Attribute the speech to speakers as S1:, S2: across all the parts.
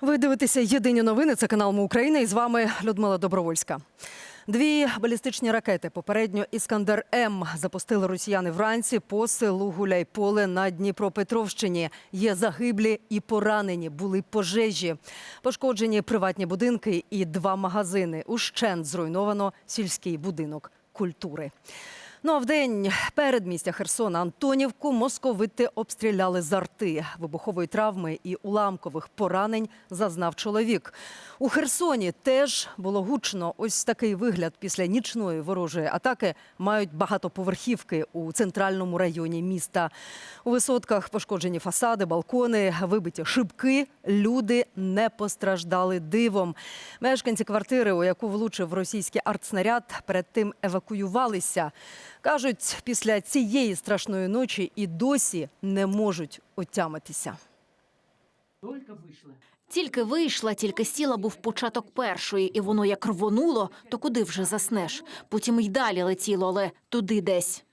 S1: Ви дивитеся єдині новини. Це канал «Ми Україна. І з вами Людмила Добровольська. Дві балістичні ракети, попередньо Іскандер М, запустили росіяни вранці по селу Гуляйполе на Дніпропетровщині. Є загиблі і поранені. Були пожежі. Пошкоджені приватні будинки і два магазини. Ущент зруйновано сільський будинок культури. Ну а вдень передмістя Херсона Антонівку московити обстріляли з арти. Вибухової травми і уламкових поранень зазнав чоловік. У Херсоні теж було гучно. Ось такий вигляд після нічної ворожої атаки мають багатоповерхівки у центральному районі міста. У висотках пошкоджені фасади, балкони, вибиті шибки. Люди не постраждали дивом. Мешканці квартири, у яку влучив російський артснаряд, перед тим евакуювалися. Кажуть, після цієї страшної ночі і досі не можуть отямитися.
S2: Тільки вийшла, тільки сіла був початок першої, і воно як рвонуло, то куди вже заснеш? Потім й далі летіло, але туди десь.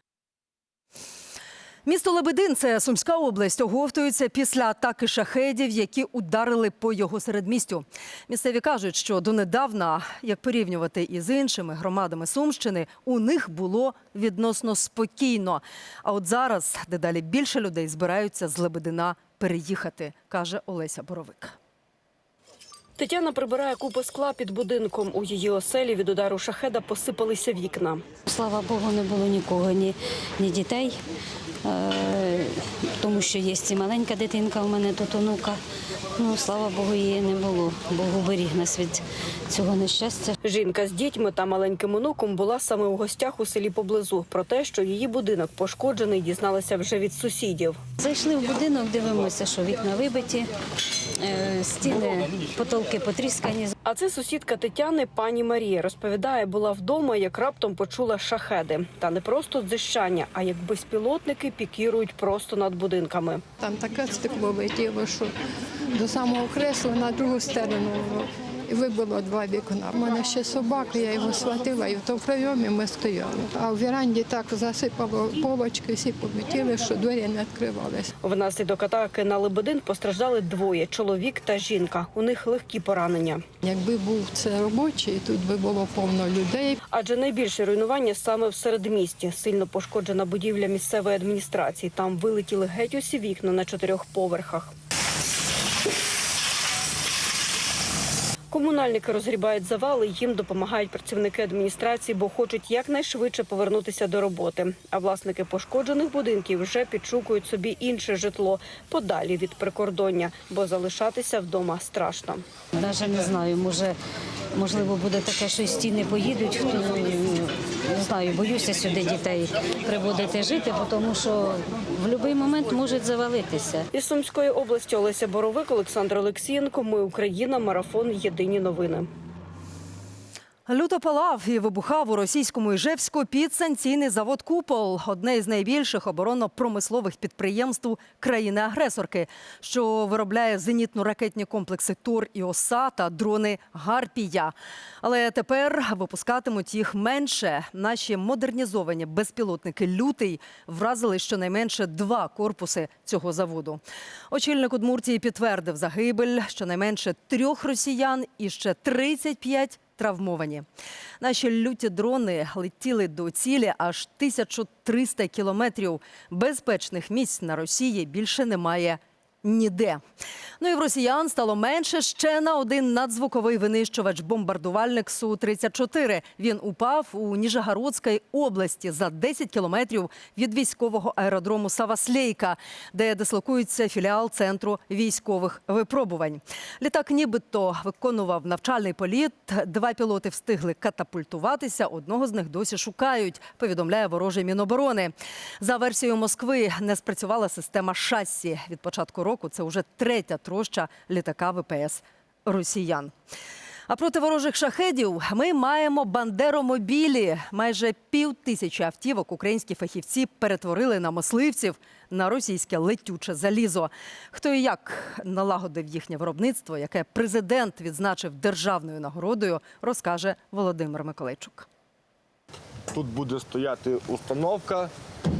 S1: Місто Лебедин, це Сумська область, оговтується після атаки шахедів, які ударили по його середмістю. Місцеві кажуть, що донедавна, як порівнювати із іншими громадами Сумщини, у них було відносно спокійно. А от зараз дедалі більше людей збираються з Лебедина переїхати, каже Олеся Боровик.
S3: Тетяна прибирає купи скла під будинком. У її оселі від удару шахеда посипалися вікна.
S4: Слава Богу, не було нікого, ні, ні дітей, тому що є і маленька дитинка у мене тут онука. Ну, слава Богу, її не було. Бог уберіг нас від цього нещастя.
S3: Жінка з дітьми та маленьким онуком була саме у гостях у селі поблизу. Про те, що її будинок пошкоджений, дізналася вже від сусідів.
S4: Зайшли в будинок, дивимося, що вікна вибиті, е, стіни, потолки потріскані.
S3: А це сусідка Тетяни, пані Марія, розповідає, була вдома, як раптом почула шахеди. Та не просто дзищання, а як безпілотники пікірують просто над будинками.
S5: Там таке стекло летіло, що до самого кресла на другу сторону вибило два вікна. У мене ще собака, я його схватила, і в тому прийомі ми стояли. А в віранді так засипало полочки, всі полетіли, що двері не відкривалися.
S3: Внаслідок атаки на Лебедин постраждали двоє чоловік та жінка. У них легкі поранення.
S5: Якби був це робочий, тут би було повно людей.
S3: Адже найбільше руйнування саме в середмісті. Сильно пошкоджена будівля місцевої адміністрації. Там вилетіли геть усі вікна на чотирьох поверхах. Комунальники розгрібають завали, їм допомагають працівники адміністрації, бо хочуть якнайшвидше повернутися до роботи. А власники пошкоджених будинків вже підшукують собі інше житло подалі від прикордоння, бо залишатися вдома страшно.
S4: Навіть не знаю, може, можливо, буде таке, що стіни поїдуть. Хто не знаю, боюся сюди дітей приводити жити, тому що в будь-який момент можуть завалитися.
S3: Із Сумської області Олеся Боровик, Олександр Олексієнко. Ми Україна. Марафон. Єдині новини.
S1: Люто палав і вибухав у російському Іжевську підсанкційний завод Купол, одне із найбільших оборонно-промислових підприємств країни-агресорки, що виробляє зенітно-ракетні комплекси Тор і Оса та дрони Гарпія. Але тепер випускатимуть їх менше. Наші модернізовані безпілотники Лютий вразили щонайменше два корпуси цього заводу. Очільник Удмуртії підтвердив загибель щонайменше трьох росіян і ще 35 травмовані. Наші люті дрони летіли до цілі аж 1300 кілометрів. Безпечних місць на Росії більше немає ніде. Ну і в росіян стало менше ще на один надзвуковий винищувач бомбардувальник Су-34. Він упав у Ніжегородській області за 10 кілометрів від військового аеродрому Саваслейка, де дислокується філіал центру військових випробувань. Літак нібито виконував навчальний політ. Два пілоти встигли катапультуватися. Одного з них досі шукають. Повідомляє ворожий міноборони. За версією Москви не спрацювала система шасі. Від початку року це вже третя троща літака ВПС росіян. А проти ворожих шахедів ми маємо бандеромобілі. Майже пів тисячі автівок українські фахівці перетворили на мисливців на російське летюче залізо. Хто і як налагодив їхнє виробництво, яке президент відзначив державною нагородою, розкаже Володимир Миколайчук.
S6: Тут буде стояти установка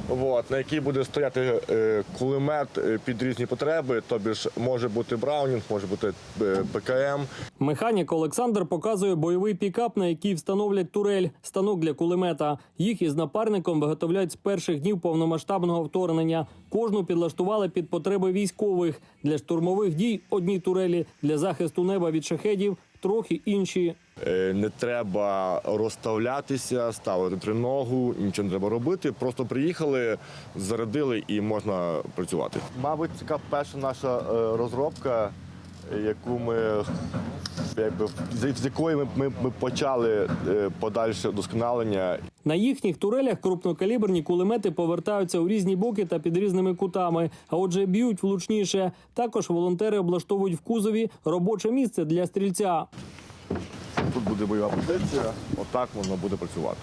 S6: от, на якій буде стояти е, кулемет е, під різні потреби. Тобі ж може бути Браунінг, може бути е, ПКМ.
S7: Механік Олександр показує бойовий пікап, на який встановлять турель, станок для кулемета. Їх із напарником виготовляють з перших днів повномасштабного вторгнення. Кожну підлаштували під потреби військових для штурмових дій одні турелі, для захисту неба від шахедів трохи інші.
S6: Е, Не треба розставлятися, ставити триногу, нічого не треба робити. Просто приїхали, зарядили і можна працювати. Мабуть, така перша наша е, розробка, яку ми якби з з якої ми, ми, ми почали е, подальше вдосконалення.
S7: На їхніх турелях крупнокаліберні кулемети повертаються у різні боки та під різними кутами, а отже, б'ють влучніше. Також волонтери облаштовують в кузові робоче місце для стрільця.
S6: Тут буде бойова позиція, отак воно буде працювати.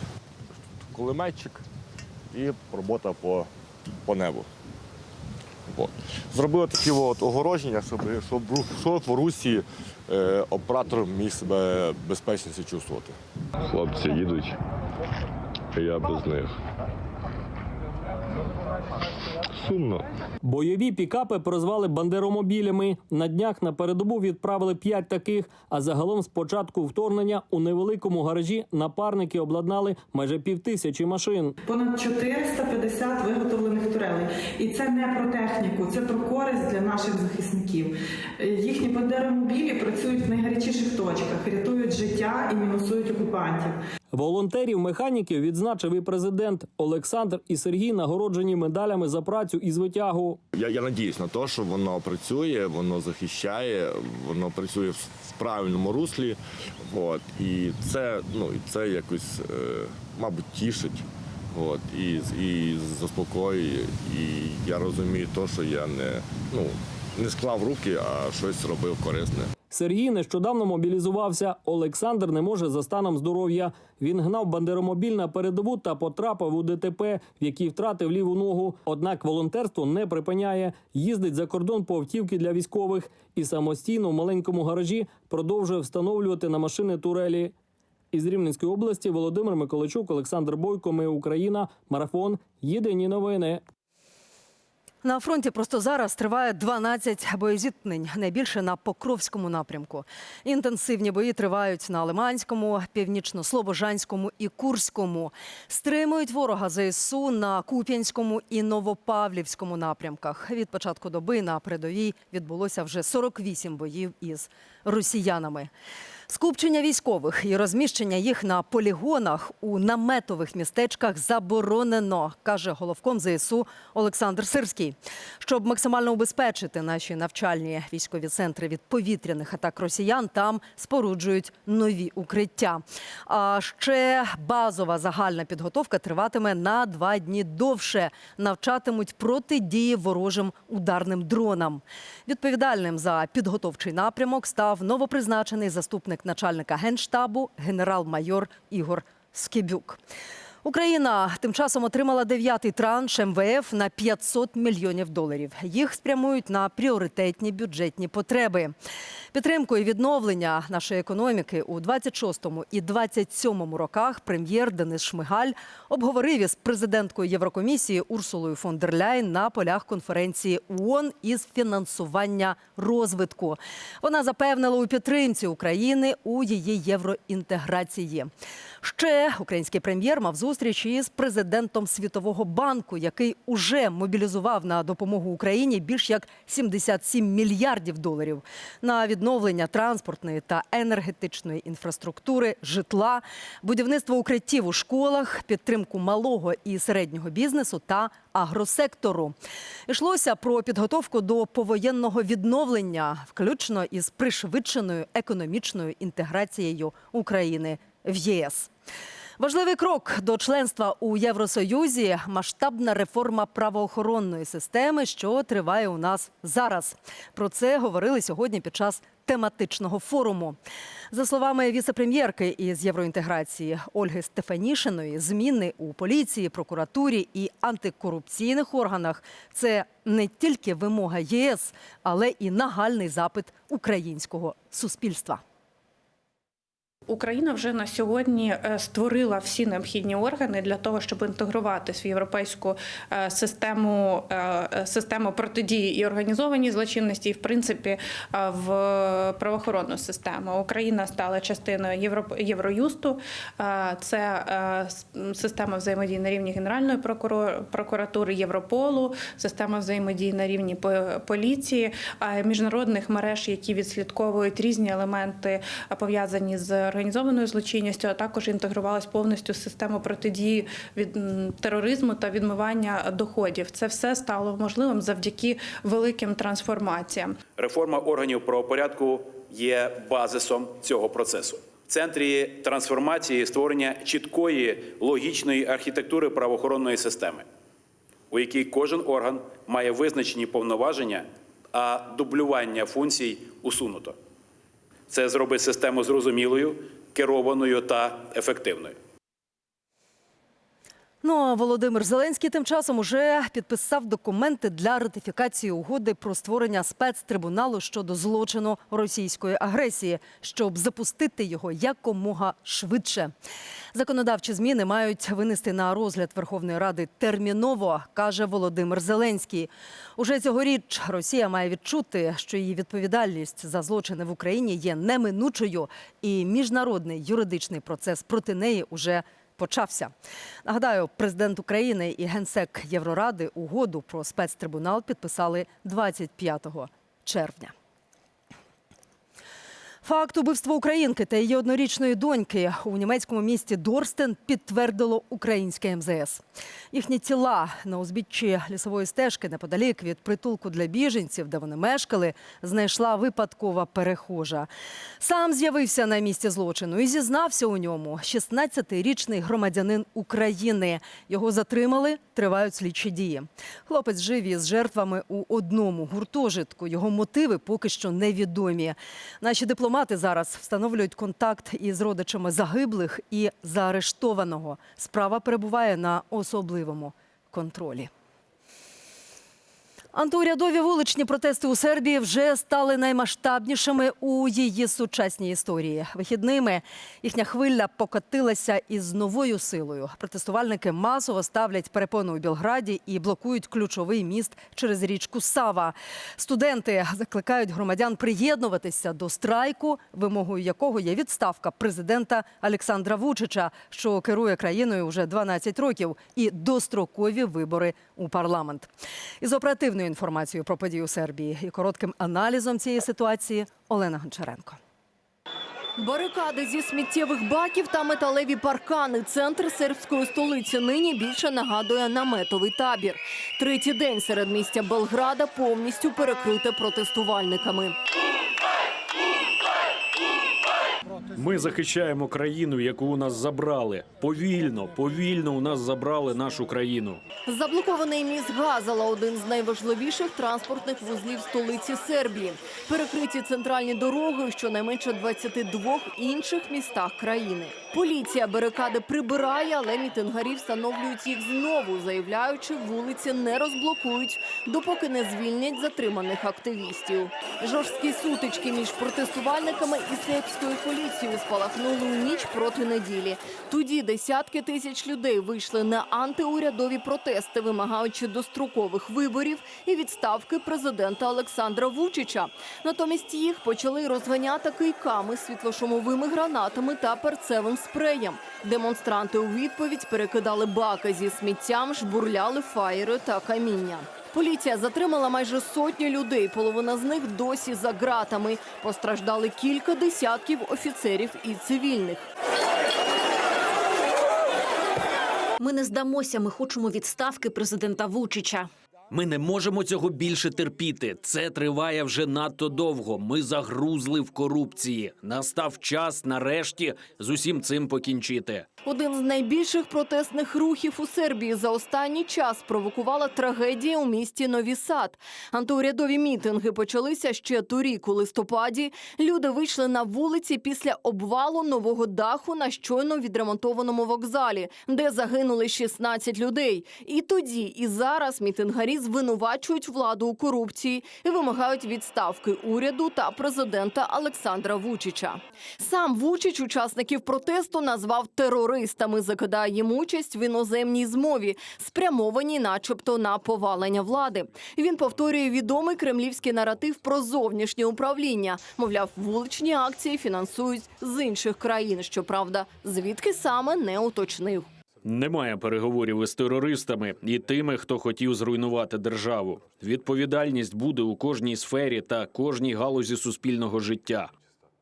S6: Кулеметчик і робота по, по небу. От. Зробили такі от огороження, щоб, щоб, щоб в русі е, оператор міг себе безпечніше чувствувати. Хлопці їдуть, я без них. Сумно.
S7: Бойові пікапи прозвали бандеромобілями. На днях на передову відправили п'ять таких. А загалом з початку вторгнення у невеликому гаражі напарники обладнали майже півтисячі машин.
S8: Понад 450 виготовлених турелей. І це не про техніку, це про користь для наших захисників. Е, Їхні бандеромобілі працюють в найгарячіших точках, рятують життя і мінусують окупантів.
S7: Волонтерів механіків відзначив і президент Олександр і Сергій нагороджені медалями за працю і звитягу.
S6: Я, я надіюсь на те, що воно працює, воно захищає, воно працює в правильному руслі. От. І це, ну, і це якось, е, мабуть, тішить. От, і, і заспокоює. І я розумію те, що я не, ну, не склав руки, а щось робив корисне.
S7: Сергій нещодавно мобілізувався. Олександр не може за станом здоров'я. Він гнав бандеромобіль на передову та потрапив у ДТП, в якій втратив ліву ногу. Однак волонтерство не припиняє. Їздить за кордон по автівки для військових і самостійно в маленькому гаражі продовжує встановлювати на машини турелі. Із Рівненської області Володимир Миколайчук, Олександр Бойко. Ми Україна. Марафон. Єдині новини.
S1: На фронті просто зараз триває 12 боєзіткнень, найбільше на Покровському напрямку. Інтенсивні бої тривають на Лиманському, Північно-Слобожанському і Курському. Стримують ворога ЗСУ на Куп'янському і Новопавлівському напрямках. Від початку доби на передовій відбулося вже 48 боїв із росіянами. Скупчення військових і розміщення їх на полігонах у наметових містечках заборонено, каже головком ЗСУ Олександр Сирський. Щоб максимально убезпечити наші навчальні військові центри від повітряних атак росіян, там споруджують нові укриття. А ще базова загальна підготовка триватиме на два дні довше. Навчатимуть протидії ворожим ударним дронам. Відповідальним за підготовчий напрямок став новопризначений заступник начальника генштабу генерал-майор Ігор Скибюк. Україна тим часом отримала дев'ятий транш МВФ на 500 мільйонів доларів. Їх спрямують на пріоритетні бюджетні потреби. Підтримку відновлення нашої економіки у 26-му і 27-му роках прем'єр Денис Шмигаль обговорив із президенткою Єврокомісії Урсулою фон дер Ляйн на полях конференції ООН із фінансування розвитку. Вона запевнила у підтримці України у її євроінтеграції. Ще український прем'єр мав зустріч із президентом Світового банку, який уже мобілізував на допомогу Україні більш як 77 мільярдів доларів на відновлення транспортної та енергетичної інфраструктури, житла, будівництво укриттів у школах, підтримку малого і середнього бізнесу та агросектору. Йшлося про підготовку до повоєнного відновлення, включно із пришвидшеною економічною інтеграцією України в ЄС. Важливий крок до членства у Євросоюзі масштабна реформа правоохоронної системи, що триває у нас зараз. Про це говорили сьогодні під час тематичного форуму. За словами віце-прем'єрки із євроінтеграції Ольги Стефанішиної, зміни у поліції, прокуратурі і антикорупційних органах це не тільки вимога ЄС, але і нагальний запит українського суспільства.
S9: Україна вже на сьогодні е, створила всі необхідні органи для того, щоб інтегруватись в європейську е, систему, е, систему протидії і організованій злочинності, і в принципі в правоохоронну систему. Україна стала частиною Євро- Євроюсту. Це система взаємодії на рівні Генеральної прокуратури Європолу, система взаємодії на рівні поліції, міжнародних мереж, які відслідковують різні елементи пов'язані з організованою злочинністю, а також інтегрувалась повністю систему протидії від тероризму та відмивання доходів. Це все стало можливим завдяки великим трансформаціям.
S10: Реформа органів правопорядку є базисом цього процесу. В центрі трансформації створення чіткої логічної архітектури правоохоронної системи, у якій кожен орган має визначені повноваження, а дублювання функцій усунуто. Це зробить систему зрозумілою, керованою та ефективною.
S1: Ну а Володимир Зеленський тим часом уже підписав документи для ратифікації угоди про створення спецтрибуналу щодо злочину російської агресії, щоб запустити його якомога швидше. Законодавчі зміни мають винести на розгляд Верховної Ради терміново, каже Володимир Зеленський. Уже цьогоріч Росія має відчути, що її відповідальність за злочини в Україні є неминучою, і міжнародний юридичний процес проти неї уже почався. Нагадаю, президент України і генсек Євроради угоду про спецтрибунал підписали 25 червня. Факт убивства українки та її однорічної доньки у німецькому місті Дорстен підтвердило українське МЗС. Їхні тіла на узбіччі лісової стежки неподалік від притулку для біженців, де вони мешкали, знайшла випадкова перехожа. Сам з'явився на місці злочину і зізнався у ньому 16-річний громадянин України. Його затримали, тривають слідчі дії. Хлопець жив із жертвами у одному гуртожитку. Його мотиви поки що невідомі. Наші дипломати зараз встановлюють контакт із родичами загиблих і заарештованого. Справа перебуває на особливому контролі. Антиурядові вуличні протести у Сербії вже стали наймасштабнішими у її сучасній історії. Вихідними їхня хвиля покотилася із новою силою. Протестувальники масово ставлять перепони у Білграді і блокують ключовий міст через річку Сава. Студенти закликають громадян приєднуватися до страйку, вимогою якого є відставка президента Олександра Вучича, що керує країною вже 12 років, і дострокові вибори у парламент. Із оперативною інформацією про події у Сербії і коротким аналізом цієї ситуації Олена Гончаренко.
S11: Барикади зі сміттєвих баків та металеві паркани. Центр сербської столиці нині більше нагадує наметовий табір. Третій день серед містя Белграда повністю перекрите протестувальниками.
S12: Ми захищаємо країну, яку у нас забрали. Повільно, повільно у нас забрали нашу країну.
S11: Заблокований міст Газала – один з найважливіших транспортних вузлів столиці Сербії. Перекриті центральні дороги у щонайменше 22 інших містах країни. Поліція барикади прибирає, але мітингарі встановлюють їх знову, заявляючи, вулиці не розблокують, допоки не звільнять затриманих активістів. Жорсткі сутички між протестувальниками і сербською поліцією спалахнули у ніч проти неділі. Тоді десятки тисяч людей вийшли на антиурядові протести, вимагаючи дострокових виборів і відставки президента Олександра Вучича. Натомість їх почали розганяти кийками, світлошумовими гранатами та перцевим спреєм. Демонстранти у відповідь перекидали баки зі сміттям, жбурляли фаєри та каміння. Поліція затримала майже сотню людей. Половина з них досі за ґратами. Постраждали кілька десятків офіцерів і цивільних.
S2: Ми не здамося. Ми хочемо відставки президента Вучича.
S12: Ми не можемо цього більше терпіти. Це триває вже надто довго. Ми загрузли в корупції. Настав час нарешті з усім цим покінчити.
S11: Один з найбільших протестних рухів у Сербії за останній час провокувала трагедія у місті Нові Сад. Антиурядові мітинги почалися ще торік у листопаді. Люди вийшли на вулиці після обвалу нового даху на щойно відремонтованому вокзалі, де загинули 16 людей. І тоді, і зараз мітингарі звинувачують владу у корупції і вимагають відставки уряду та президента Олександра Вучича. Сам Вучич учасників протесту назвав терористами, закидає їм участь в іноземній змові, спрямованій, начебто, на повалення влади. Він повторює відомий кремлівський наратив про зовнішнє управління. Мовляв, вуличні акції фінансують з інших країн. Щоправда, звідки саме не уточнив.
S12: Немає переговорів із терористами і тими, хто хотів зруйнувати державу. Відповідальність буде у кожній сфері та кожній галузі суспільного життя.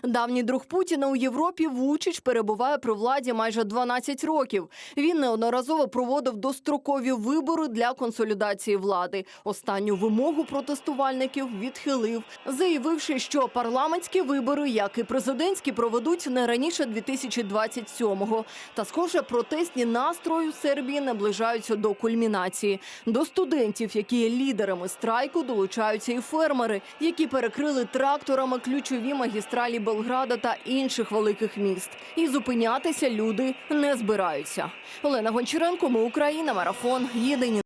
S11: Давній друг Путіна у Європі Вучич перебуває при владі майже 12 років. Він неодноразово проводив дострокові вибори для консолідації влади. Останню вимогу протестувальників відхилив, заявивши, що парламентські вибори, як і президентські, проведуть не раніше 2027-го. Та, схоже, протестні настрої у Сербії наближаються до кульмінації. До студентів, які є лідерами страйку, долучаються і фермери, які перекрили тракторами ключові магістралі Белграда та інших великих міст. І зупинятися люди не збираються. Олена Гончаренко, ми Україна, марафон. Єдині